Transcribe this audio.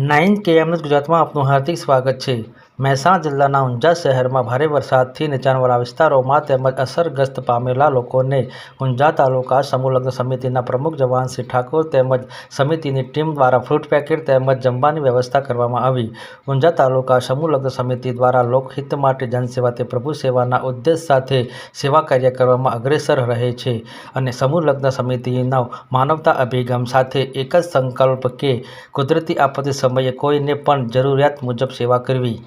Nine KM news ગુજરાતમાં આપનું હાર્દિક સ્વાગત છે. મહેસાણા જિલ્લાના ઊંઝા શહેરમાં ભારે વરસાદથી નીચાણવાળા વિસ્તારોમાં તેમજ અસરગ્રસ્ત પામેલા લોકોને ઊંઝા તાલુકા સમૂહલગ્ન સમિતિના પ્રમુખ જવાનસિંહ ઠાકોર તેમજ સમિતિની ટીમ દ્વારા ફ્રૂટ પેકેટ તેમજ જમવાની વ્યવસ્થા કરવામાં આવી. ઊંઝા તાલુકા સમૂહલગ્ન સમિતિ દ્વારા લોકહિત માટે જનસેવા તે પ્રભુ સેવાના ઉદ્દેશ સાથે સેવા કાર્ય કરવામાં અગ્રેસર રહે છે અને સમૂહલગ્ન સમિતિના માનવતા અભિગમ સાથે એક જ સંકલ્પ કે કુદરતી આપત્તિ સમયે કોઈને પણ જરૂરિયાત મુજબ સેવા કરવી.